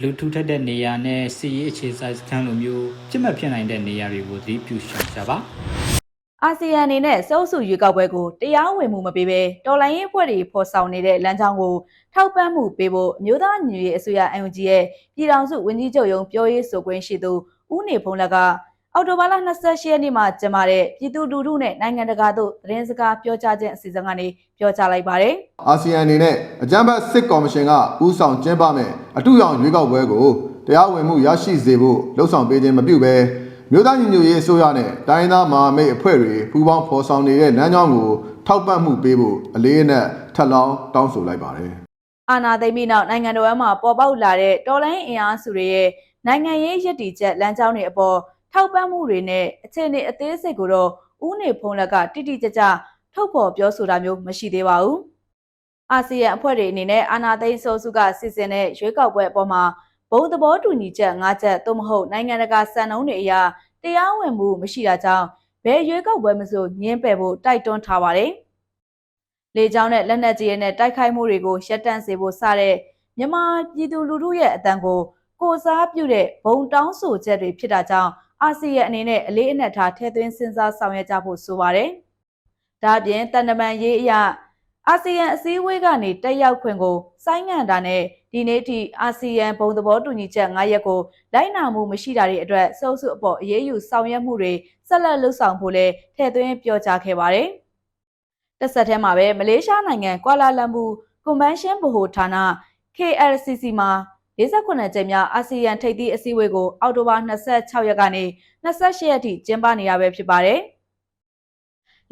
လူထူထပ်တဲ့နေရာနဲ့စီရေးအခြေစိုက်စခန်းလိုမျိုးပြစ်မှတ်ဖြစ်နိုင်တဲ့နေရာတွေကိုသတိပြုရှောင်ကြပါအာဆီယံအနေနဲ့စိုးစုရွေးကောက်ပွဲကိုတရားဝင်မှုမပေးဘဲတော်လိုင်းရေးဖွဲ့တွေဖော်ဆောင်နေတဲ့လမ်းကြောင်းကိုထောက်ပံ့မှုပေးဖို့အမျိုးသားညီညွတ်ရေးအစိုးရ NUG ရဲ့ပြည်ထောင်စုဝန်ကြီးချုပ်ရုံးပြောရေးဆိုခွင့်ရှိသူဦးနေဖုံးလက်ကအော်တိုဘာလ28ရက်နေ့မှာကျင်းပတဲ့ပြည်သူလူထုနဲ့နိုင်ငံတကာတို့သတင်းစကားပြောကြားခြင်းအစီအစဉ်ကနေပြောကြားလိုက်ပါတယ်အာဆီယံအနေနဲ့အကြမ်းဖက်စစ်ကော်မရှင်ကဦးဆောင်ကျင်းပမဲ့ အထူးရောင်ရွေးကောက်ပွဲကိုတရားဝင်မှုရရှိစေဖို့လှုံ့ဆော်ပေးခြင်းမပြုဘဲမြို့သားညီညွတ်ရေးအစိုးရနဲ့တိုင်းသားမဟာမိတ်အဖွဲ့တွေပူးပေါင်းဖော်ဆောင်နေတဲ့လမ်းကြောင်းကိုထောက်ပံ့မှုပေးဖို့အလေးအနက်ထပ်လောင်းတောင်းဆိုလိုက်ပါတယ်အာနာသိမ့်ပြီးနောက်နိုင်ငံတော်မှာပေါ်ပေါက်လာတဲ့တော်လိုင်းအင်အားစုတွေရဲ့နိုင်ငံရေးရည်တည်ချက်လမ်းကြောင်းတွေအပေါ်ထောက်ပံ့မှုတွေနဲ့အခြေအနေအသေးစိတ်ကိုတော့ဦးနေဖုံးလက်ကတိတိကျကျထုတ်ဖော်ပြောဆိုတာမျိုးမရှိသေးပါဘူး။ အာဆီယံအဖွဲ့တွေအနေနဲ့အာနာသိမ့်ဆိုစုကစီစဉ်တဲ့ရွေးကောက်ပွဲအပေါ်မှာဘုံသဘောတူညီချက်၅ချက်သို့မဟုတ်နိုင်ငံတကာစံနှုန်းတွေအရတရားဝင်မှုမရှိတာကြောင့်ဘယ်ရွေးကောက်ပွဲမဆိုညှင်းပယ်ဖို့တိုက်တွန်းထားပါတယ်။လေကြောင်းနဲ့လက်နက်ကြီးရဲနဲ့တိုက်ခိုက်မှုတွေကိုရပ်တန့်စေဖို့စတဲ့မြန်မာပြည်သူလူထုရဲ့အတန်ကိုကိုစားပြုတဲ့ဘုံတောင်းဆိုချက်တွေဖြစ်တာကြောင့်အာဆီယံအနေနဲ့အလေးအနက်ထားထည့်သွင်းစဉ်းစားဆောင်ရွက်ကြဖို့ဆိုပါတယ်။ဒါ့အပြင်တန်တမန်ရေးအရ အာဆီယံအစည်းအဝေးကနေတက်ရောက်ခွင့်ကိုဆိုင်းငံ့တာနဲ့ဒီနေ့ထိအာဆီယံဘုံသဘောတူညီချက်၅ရက်ကိုလိုက်နာမှုမရှိတာတွေအတွက်စုပ်စုအပေါ်အရေးယူဆောင်ရွက်မှုတွေဆက်လက်လှုပ်ဆောင်ဖို့လည်းထည့်သွင်းပြောကြားခဲ့ပါတယ်။တစ်ဆက်တည်းမှာပဲမလေးရှားနိုင်ငံကွာလာလမ်ပူကွန်ဗင်းရှင်းဗဟိုဌာန KLCC မှာ48ကြိမ်မြောက်အာဆီယံထိပ်သီးအစည်းအဝေးကိုအောက်တိုဘာ26ရက်ကနေ28ရက်ထိကျင်းပနေရပဲဖြစ်ပါတယ်။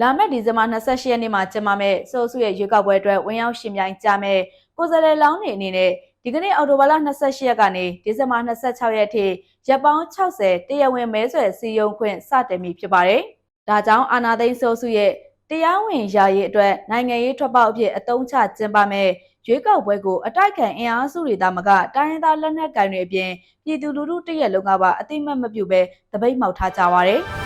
လာမယ့်ဒီဇင်ဘာ28ရက်နေ့မှာကျင်းပမယ့်စိုးစုရဲ့ရွေးကောက်ပွဲအတွက်ဝင်ရောက်ရှင်ပြိုင်ကြမယ့်ကိုယ်စားလှယ်လောင်းတွေအနေနဲ့ဒီကနေ့အောက်တိုဘာလ28ရက်ကနေဒီဇင်ဘာ26ရက်ထိရက်ပေါင်း60တရားဝင်မဲဆွယ်စည်းရုံးခွင့်စတင်ပြီဖြစ်ပါတယ်။ဒါကြောင့်အာနာသိန်းစိုးစုရဲ့တရားဝင်ရာရေးအတွက်နိုင်ငံရေးထွက်ပေါက်အဖြစ်အတုံးချကျင်းပမဲ့ရွေးကောက်ပွဲကိုအတိုက်ခံအင်အားစုတွေသားမကတိုင်းရင်းသားလက်နက်ကိုင်တွေအပြင်ပြည်သူလူထုတရက်လုံးကပါအတိမတ်မပြုဘဲတပိတ်မှောက်ထားကြပါဗျ။